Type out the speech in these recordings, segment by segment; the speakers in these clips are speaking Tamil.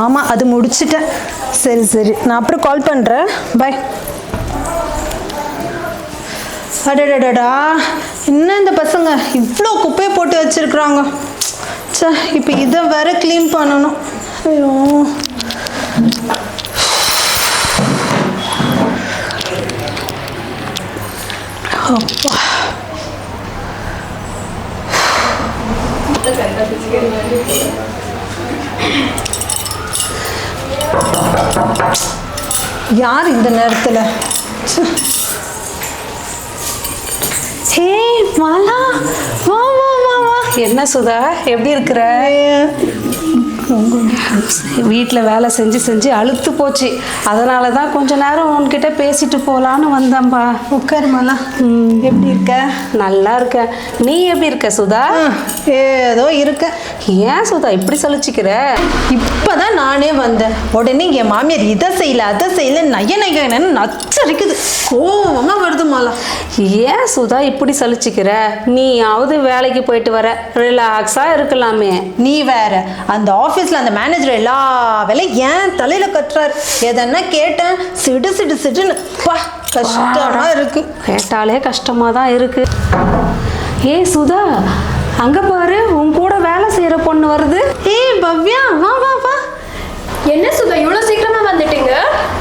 ஆமாம் அது முடிச்சிட்டேன். சரி சரி. நான் அப்புறம் கால் பண்ணுறேன் பை அடடடடா. என்ன இந்த பசங்க? இவ்வளோ குப்பையை போட்டு வச்சிருக்கிறாங்க. சே இப்போ இதை வேற க்ளீன் பண்ணணும். ஐயோ. அப்பா. யார் இந்த நேரத்தில்? ஹே மாலா வா வா வா வா. என்ன சுதா எப்படி இருக்கிற? வீட்டில் வேலை செஞ்சு செஞ்சு அழுத்து போச்சு. அதனால தான் கொஞ்ச நேரம் உன்கிட்ட பேசிட்டு போகலான்னு வந்தேன்பா. உட்காரு மாலா எப்படி இருக்க? நல்லா இருக்கேன். நீ எப்படி இருக்க சுதா? ஏதோ இருக்க. ஏன் சுதா இப்படி சலிச்சுக்கிற? இப்பதான் நானே வந்தேன். உடனே என் மாமியார் இதை செய்யல அதை செய்யல நய நயன்னு நச்சரிக்குது. கோவமா வருது மாலா. ஏன் சுதா இப்படி சலிச்சுக்கிற? நீயாவது வேலைக்கு போயிட்டு வர. ரிலாக்ஸாக இருக்கலாமே. நீ வேற. அந்த ஆஃபீஸில் அந்த மேனேஜர் எல்லா வேலையும் ஏன் தலையில கட்டுறாரு? எதனா கேட்டேன். சிடு சிடு சிடுன்னு. பா கஷ்டமா இருக்கு. கேட்டாலே கஷ்டமாக தான் இருக்கு. ஏ சுதா அங்கே பாரு உன் கூட வேலை செய்கிற பொண்ணு வருது. ஏய் பவ்யா வா வா வா. என்ன சுதா இவ்வளோ சீக்கிரமா வந்துட்டீங்க?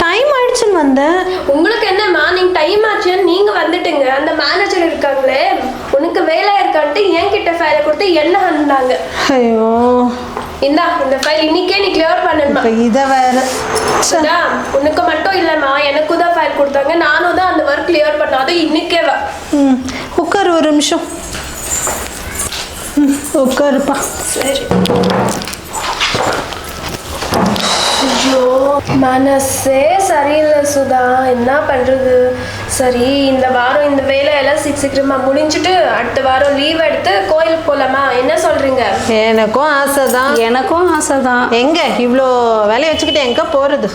டைம் ஆயிடுச்சுன்னு வந்தேன். உங்களுக்கு என்ன மார்னிங் டைம் ஆச்சுன்னு நீங்க வந்துட்டீங்க. அந்த மேனேஜர் இருக்காங்களே உனக்கு வேலை இருக்கான்ட்டு என்கிட்ட ஃபைலை கொடுத்து என்ன அனுந்தாங்க ஐயோ. இந்தா இந்த ஃபைல் இன்னைக்கே நீ கிளியர் பண்ணணுமா? இப்போ இதை வேற. சுதா உனக்கு மட்டும் இல்லைம்மா எனக்கும் தான் ஃபைல் கொடுத்தாங்க. நானும் தான் அந்த ஒர்க் கிளியர் பண்ணேன் இன்னைக்கே வா. ம் உட்காரு ஒரு நிமிஷம். ம் உட்காருப்பா. சரி. ஐயோ மனசே சரியில்லை சுதா. என்ன பண்றது? சரி இந்த வாரம் இந்த வேலையெல்லாம் சீக் சீக்கிரமா முடிஞ்சுட்டு அடுத்த வாரம் லீவ் எடுத்து கோயிலுக்கு போலாமா? என்ன சொல்றீங்க? எனக்கும் ஆசை தான் எனக்கும் ஆசை தான் எங்க? இவ்வளோ வேலையை வச்சுக்கிட்டு எங்க போறது?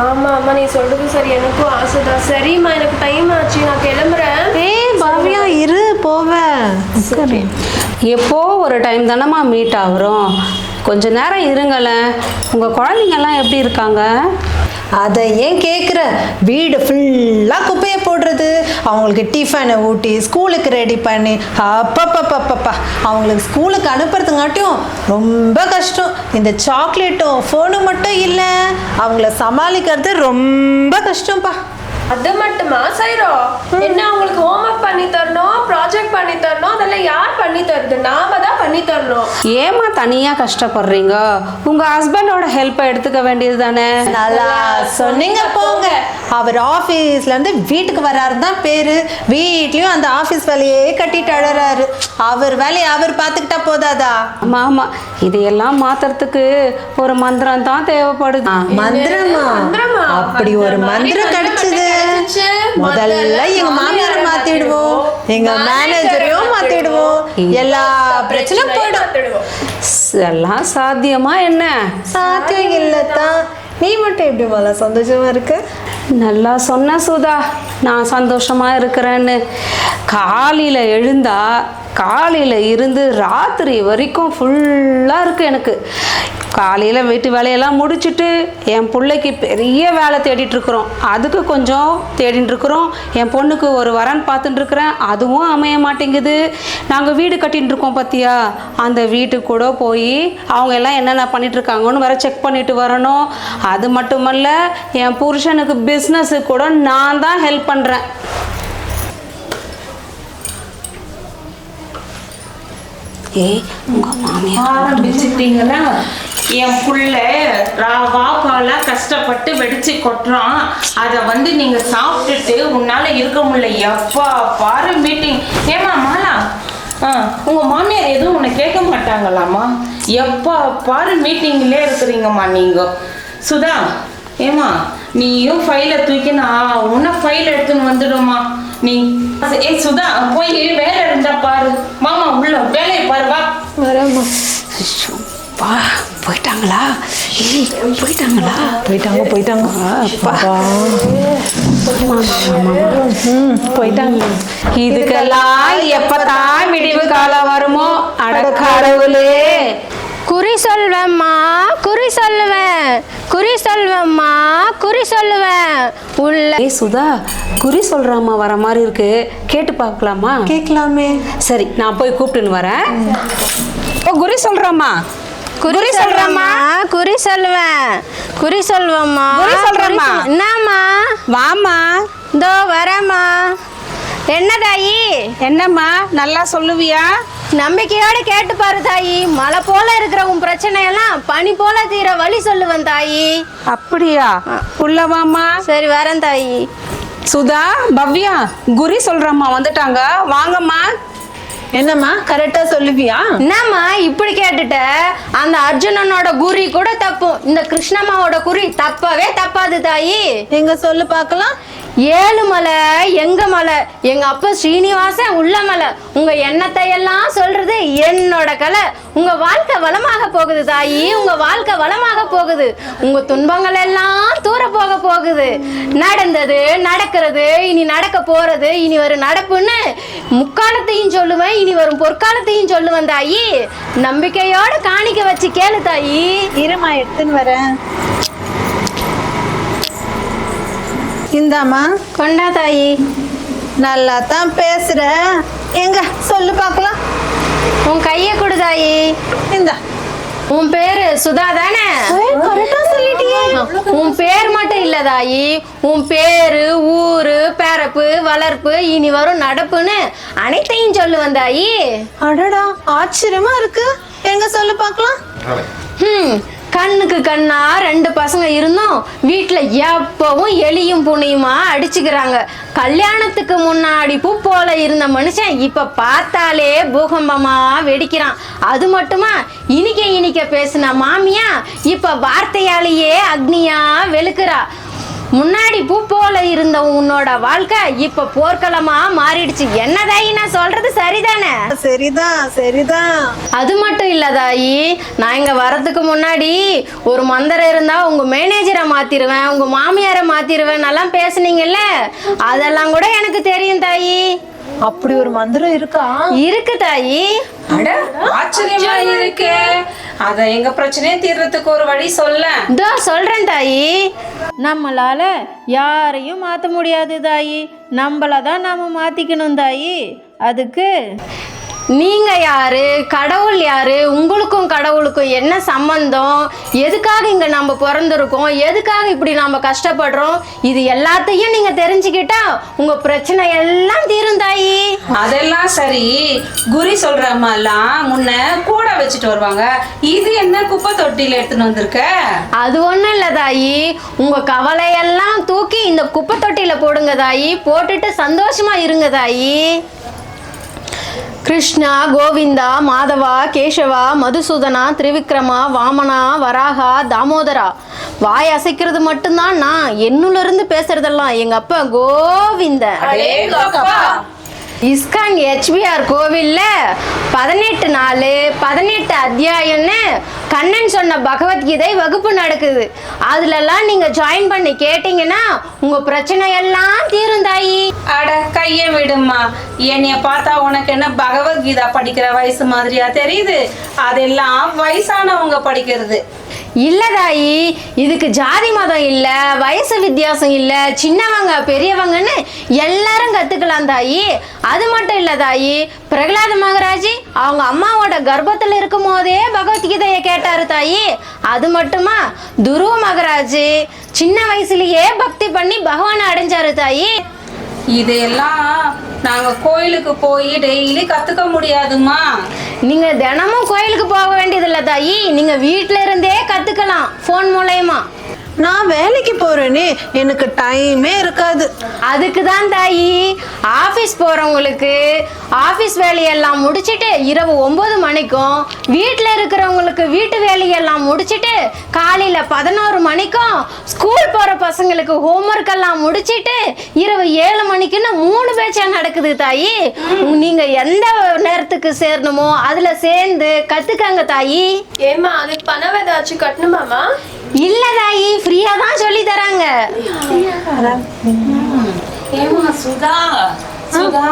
ஆமா ஆமா நீ சொல்றது சரி. எனக்கும் ஆசைதான். சரிம்மா எனக்கு டைம் ஆச்சு. நான் கிளம்புறேன். ஏய் பவ்யா இரு போவேன் சரி. எப்போ ஒரு டைம் தானம்மா மீட் ஆகுறோம். கொஞ்ச நேரம் இருங்களேன். உங்கள் குழந்தைங்கெல்லாம் எப்படி இருக்காங்க? அதை ஏன் கேட்குற வீடு ஃபுல்லாக குப்பையை போடுறது. அவங்களுக்கு டிஃபனை ஊட்டி ஸ்கூலுக்கு ரெடி பண்ணி அப்பப்பப்பப்பப்பா. அவங்களுக்கு ஸ்கூலுக்கு அனுப்புறதுங்காட்டியும் ரொம்ப கஷ்டம். இந்த சாக்லேட்டும் ஃபோனும் மட்டும் இல்லை அவங்கள சமாளிக்கிறது ரொம்ப கஷ்டம்ப்பா அது மட்டுமா? சைரோ என்ன அவங்களுக்கு ஹோம்ஒர்க் பண்ணி தரணும் ப்ராஜெக்ட் பண்ணி தரணும்? அதெல்லாம் யார் பண்ணி தருதுன்னா பண்ணி தரணும் ஏம்மா தனியாக கஷ்டப்படுறீங்க? உங்கள் ஹஸ்பண்டோட ஹெல்ப்பை எடுத்துக்க வேண்டியது தானே நல்லா சொன்னீங்க போங்க. அவர் ஆஃபீஸ்ல இருந்து வீட்டுக்கு வராரு தான் பேரு. வீட்லயும் அந்த ஆஃபீஸ் வேலையே கட்டிட்டு அழறாரு. அவர் வேலையை அவர் பார்த்துக்கிட்டா போதாதா? ஆமாம் இதையெல்லாம் மாத்துறதுக்கு ஒரு மந்திரம் தான் தேவைப்படுது. மந்திரமா? அப்படி ஒரு மந்திரம்? கிடைச்சது. முதல்ல எங்க மாமியாரை மாத்திடுவோம். எங்க மாத்திடுவோம் எல்லா பிரச்சனையும் போயிடும். எல்லாம் சாத்தியமா என்ன? சாத்தியம் இல்லத்தான் நீ மட்டும் எப்படி போல? சந்தோஷமா இருக்கு? நல்லா சொன்ன சுதா. நான் சந்தோஷமா இருக்கிறேன்னு. காலையில் எழுந்தா காலையில் இருந்து ராத்திரி வரைக்கும் ஃபுல்லாக இருக்கு எனக்கு. காலையில் வீட்டு வேலையெல்லாம் முடிச்சுட்டு என் பிள்ளைக்கு பெரிய வேலை தேடிட்டுருக்குறோம் அதுக்கு கொஞ்சம் தேடிட்டுருக்குறோம் என் பொண்ணுக்கு ஒரு வரன் பார்த்துட்டுருக்குறேன் அதுவும் அமைய மாட்டேங்குது. நாங்கள் வீடு கட்டின்ட்டுருக்கோம் பார்த்தியா அந்த வீட்டுக்கு கூட போய் அவங்க எல்லாம் என்னென்ன பண்ணிட்டு இருக்காங்கன்னு வேற செக் பண்ணிட்டு வரணும். அது மட்டுமல்ல என் புருஷனுக்கு பிஸ்னஸுக்கு கூட நான் தான் ஹெல்ப் பண்ணுறேன் ஏய் உங்கள் மாமியார் ஆரம்பிச்சிட்டீங்களா? என் புள்ள ராவா பாலா கஷ்டப்பட்டு வெடிச்சு கொட்டுறான். அதை வந்து நீங்க சாப்பிட்டுட்டு உன்னால இருக்க முடியல. எப்பா பாரு மீட்டிங் ஏமா மாலா? ஆ உங்க மாமியார் எதுவும் உன்னை கேட்க மாட்டாங்களாம்மா? எப்பா பாரு மீட்டிங்லேயே இருக்கிறீங்கம்மா நீங்க. சுதா ஏமா நீயும் ஃபைலை தூக்கினா நான் உன்ன ஃபைல் எடுத்துன்னு வந்துடுமா நீ ஏ சுதா போய் வேலை இருந்தா பாரு. மாமா உள்ள வேலையை பாரு வா. ஐயோ, பா போயிட்டாங்களா போயிட்டாங்களா? போயிட்டாங்க போயிட்டாங்க. அப்பா. போயிட்டாங்க. இதுக்கெல்லாம் எப்பதான் விடிவு காலம் வருமோ அட கடவுளே. குறி சொல்வேம்மா குறி சொல்லுவேன். குறி சொல்வேம்மா குறி சொல்லுவேன். உள்ள சுதா குறி சொல்றாம்மா வர மாதிரி இருக்கு. கேட்டு பார்க்கலாமா? கேட்கலாமே. சரி நான் போய் கூப்பிட்டுன்னு வரேன். ஓ குறி சொல்றாம்மா குறி சொல்றேம்மா. குறி சொல்லுவேன் குறி சொல்வேம்மா. குறி சொல்றேம்மா. சொல்- என்னம்மா வாம்மா. இதோ வரேம்மா. என்ன தாயி என்னம்மா? நல்லா சொல்லுவியா? நம்பிக்கையோட கேட்டு பாரு தாயி. மலை போல இருக்கிற உன் பிரச்சனையெல்லாம் பனி போல தீர வழி சொல்லுவேன் தாயி. அப்படியா? உள்ள வாம்மா சரி வரேன் தாயி. சுதா பவ்யா குறி சொல்றம்மா வந்துட்டாங்க. வாங்கம்மா. என்னம்மா? கரெக்டா சொல்லுவியா? என்னம்மா இப்படி கேட்டுட்ட? அந்த அர்ஜுனனோட குறி கூட தப்பும் இந்த கிருஷ்ணம்மாவோட குறி தப்பவே தப்பாது தாயி. எங்க சொல்லு பார்க்கலாம். ஏழு மலை எங்க மலை? எங்க அப்பா ஸ்ரீனிவாசன் உள்ள மலை. உங்க எண்ணத்தை எல்லாம் சொல்றது என்னோட கலை. உங்க வாழ்க்கை வளமாக போகுது தாயி. உங்க வாழ்க்கை வளமாக போகுது. உங்க துன்பங்கள் எல்லாம் தூர போக போகுது. நடந்தது நடக்கிறது இனி நடக்க போறது இனி வரும் நடப்புன்னு முக்காலத்தையும் சொல்லுவேன் இனி வரும் பொற்காலத்தையும் சொல்லுவேன் தாயி. நம்பிக்கையோட காணிக்க வச்சு கேளு தாயி. இருமா எடுத்துன்னு வரேன். இந்தாம்மா. கொண்டா தாயி. நல்லா தான் பேசுற. எங்க சொல்லு பார்க்கலாம். உன் கையை கொடு தாயி. இந்தா. உன் பேரு சுதா தானே? சொல்லிட்டியே. உன் பேர் மட்டும் இல்ல தாயி. உன் பேரு ஊரு பிறப்பு வளர்ப்பு இனி வரும் நடப்புன்னு அனைத்தையும் சொல்லுவேன் தாயி. அடடா ஆச்சரியமா இருக்கு. எங்க சொல்லு பார்க்கலாம். ஹம், கண்ணுக்கு கண்ணா ரெண்டு பசங்க இருந்தும் வீட்டில் எப்பவும் எலியும் புனியுமா அடிச்சுக்கிறாங்க. கல்யாணத்துக்கு முன்னாடி பூ போல இருந்த மனுஷன் இப்ப பார்த்தாலே பூகம்பமா வெடிக்கிறான். அது மட்டுமா? இனிக்க இனிக்க பேசின மாமியா இப்ப வார்த்தையாலேயே அக்னியா வெளுக்கிறா. முன்னாடி பூ போல இருந்த உன்னோட வாழ்க்கை இப்ப போர்க்களமா மாறிடுச்சு. என்னதாயி நான் சொல்றது? சரிதானே? சரிதான் சரிதான். அது மட்டும் இல்ல தாயி நான் இங்க வரதுக்கு முன்னாடி ஒரு மந்திரம் இருந்தா உங்க மேனேஜரை மாத்திருவேன் உங்க மாமியாரை மாத்திருவேன் எல்லாம் பேசுனீங்கல்ல? அதெல்லாம் கூட எனக்கு தெரியும் தாயி. அப்படி ஒரு மந்திரம் இருக்கா? இருக்கு தாயி. அட ஆச்சரியமா இருக்கு. அத எங்க பிரச்சனையை தீர்றதுக்கு ஒரு வழி சொல்ல. இதோ சொல்றேன் தாயி. நம்மளால யாரையும் மாத்த முடியாது தாயி. நம்மள தான் நாம மாத்திக்கணும் தாயி. அதுக்கு நீங்க யாரு? கடவுள் யாரு? உங்களுக்கும் கடவுளுக்கும் என்ன சம்பந்தம்? எதுக்காக இங்க நம்ம பிறந்திருக்கோம்? எதுக்காக இப்படி நம்ம கஷ்டப்படுறோம்? இது எல்லாத்தையும் நீங்க தெரிஞ்சுக்கிட்டா உங்க பிரச்சனை எல்லாம் தீரும் தாயி அதெல்லாம் சரி. குறி சொல்ற அம்மாலாம் முன்ன கூட வச்சுட்டு வருவாங்க. இது என்ன குப்பை தொட்டில எடுத்துன்னு வந்திருக்க? அது ஒன்றும் இல்லை தாயி. உங்கள் கவலையெல்லாம் தூக்கி இந்த குப்பை தொட்டியில் போடுங்க தாயி. போட்டுட்டு சந்தோஷமா இருங்க தாயி. கிருஷ்ணா கோவிந்தா மாதவா கேசவா மதுசூதனா திரிவிக்ரமா வாமனா வராகா தாமோதரா. வாய் அசைக்கிறது மட்டும்தான் நான். என்னுள்ள இருந்து பேசுறதெல்லாம் எங்க அப்பா கோவிந்த இஸ்கான் ஹெச்பிஆர் கோவில்ல பதினெட்டு நாள் பதினெட்டு அத்தியாயம்னு கண்ணன் சொன்ன பகவத்கீதை வகுப்பு நடக்குது. அதுலலாம் நீங்க ஜாயின் பண்ணி கேட்டீங்கன்னா உங்க பிரச்சனை எல்லாம் தீரும் தாயி அட கைய விடுமா என்னைய பார்த்தா உனக்கு என்ன பகவத்கீதா படிக்கிற வயசு மாதிரியா தெரியுது? அதெல்லாம் வயசானவங்க படிக்கிறது. இல்லதாயி இதுக்கு ஜாதி மதம் இல்ல வயசு வித்தியாசம் இல்ல சின்னவங்க பெரியவங்கன்னு எல்லாரும் கத்துக்கலாம் தாயி. அது மட்டும் இல்ல தாயி பிரகலாத மகராஜி அவங்க அம்மாவோட கர்ப்பத்தில் இருக்கும் போதே பகவத்கீதையை கேட்டாரு தாயி. அது மட்டுமா? துருவ மகராஜ் சின்ன வயசுலயே பக்தி பண்ணி பகவானை அடைஞ்சாரு தாயி. இதெல்லாம் நாங்க கோயிலுக்கு போய் டெய்லி கத்துக்க முடியாதுமா நீங்க தினமும் கோயிலுக்கு போக வேண்டியதில்லை தாயி. நீங்க வீட்ல இருந்தே கத்துக்கலாம் ஃபோன் மூலயமா. நான் வேலைக்கு போறேனே எனக்கு டைமே இருக்காது. அதுக்கு தான் தாயி ஆஃபீஸ் போகிறவங்களுக்கு ஆஃபீஸ் வேலையெல்லாம் முடிச்சிட்டு இரவு ஒம்பது மணிக்கும் வீட்டில் இருக்கிறவங்களுக்கு வீட்டு வேலையெல்லாம் முடிச்சிட்டு காலையில் பதினோரு மணிக்கும் ஸ்கூல் போகிற பசங்களுக்கு ஹோம்ஒர்க் எல்லாம் முடிச்சிட்டு இரவு ஏழு மணிக்குன்னு மூணு பேச்சா நடக்குது தாயி. நீங்கள் எந்த நேரத்துக்கு சேரணுமோ அதில் சேர்ந்து கற்றுக்கங்க தாயி. ஏம்மா அதுக்கு பணம் ஏதாச்சும் கட்டணுமாம்மா? இல்லை தாயி ஃப்ரீயாக தான் சொல்லி தராங்க. ஏமா சுதா? சுதா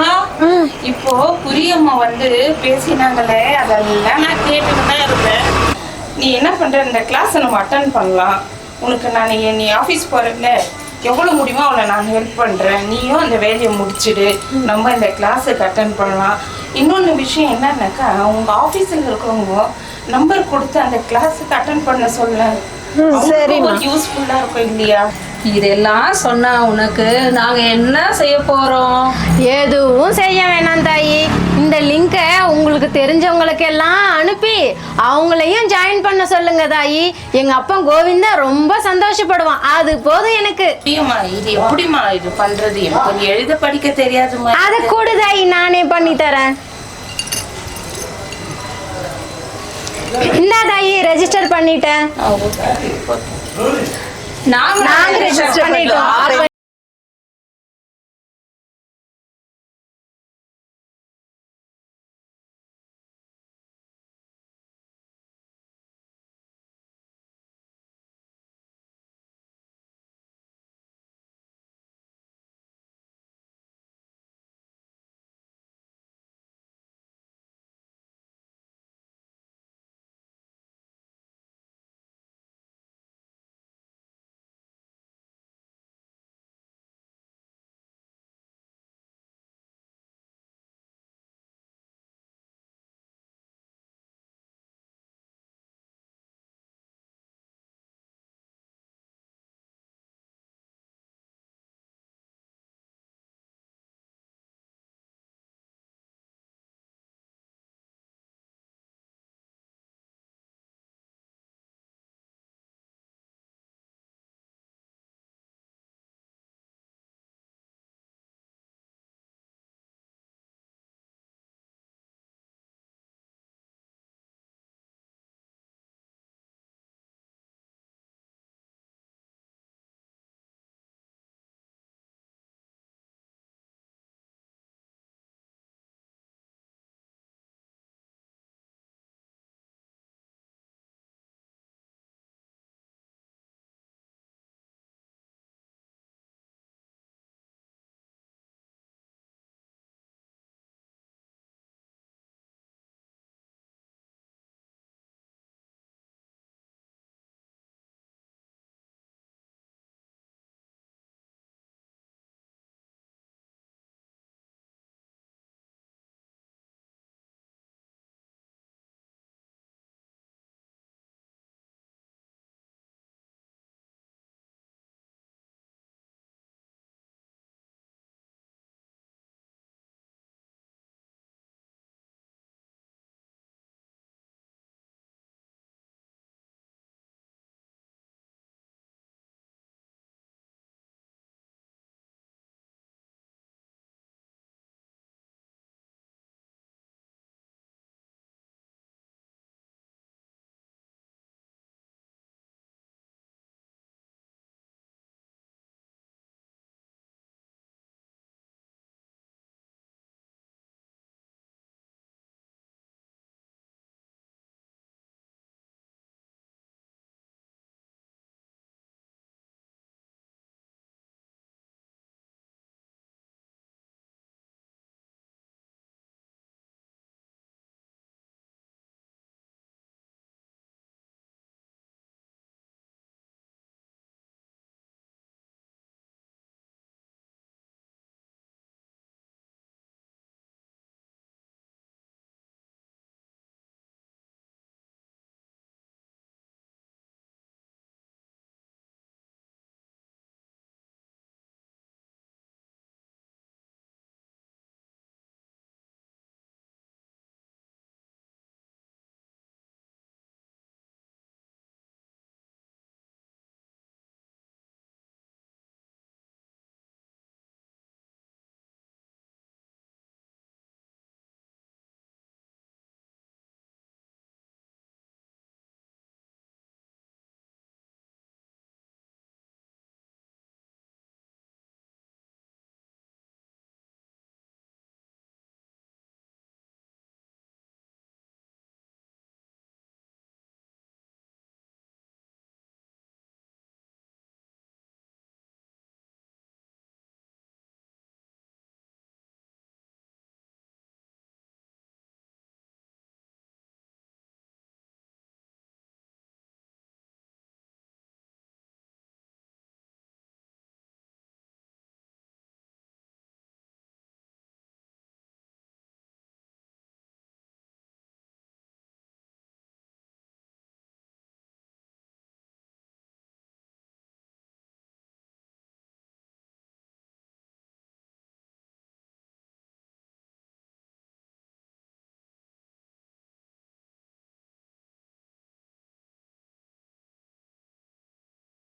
இப்போ புரியம்மா வந்து பேசினாங்களே அதெல்லாம் நான் கேட்டுட்டு தான் இருந்தேன். நீ என்ன பண்ற? இந்த கிளாஸை நம்ம அட்டன் பண்ணலாம். உனக்கு நான் நீ ஆஃபீஸ் போறல எவ்வளோ முடியுமோ அவளை நான் ஹெல்ப் பண்ணுறேன் நீயும் அந்த வேலையை முடிச்சிடு. நம்ம இந்த கிளாஸுக்கு அட்டன் பண்ணலாம். இன்னொன்று விஷயம் என்னன்னாக்கா அவங்க ஆஃபீஸில் இருக்கிறவங்க நம்பர் கொடுத்து அந்த கிளாஸுக்கு அட்டன் பண்ண சொல்ல சரிம்மா. யூஸ்ஃபுல்லாக இருக்கும் இல்லையா? இதெல்லாம் சொன்னா உனக்கு. நாங்க என்ன செய்ய போறோம்? எதுவும் செய்ய வேணாம் தாயி. இந்த லிங்கை உங்களுக்கு தெரிஞ்சவங்களுக்கு எல்லாம் அனுப்பி அவங்களையும் ஜாயின் பண்ண சொல்லுங்க தாயி. எங்க அப்பா கோவிந்தா ரொம்ப சந்தோஷப்படுவான். அது போதும் எனக்கு. இது எப்படிம்மா? இது பண்றது? எழுத படிக்க தெரியாதுமா அதை கொடு தாயி. நானே பண்ணி தரேன். இந்தா தாயி ரெஜிஸ்டர் பண்ணிட்டேன் நாங்க register பண்ணிட்டோம்.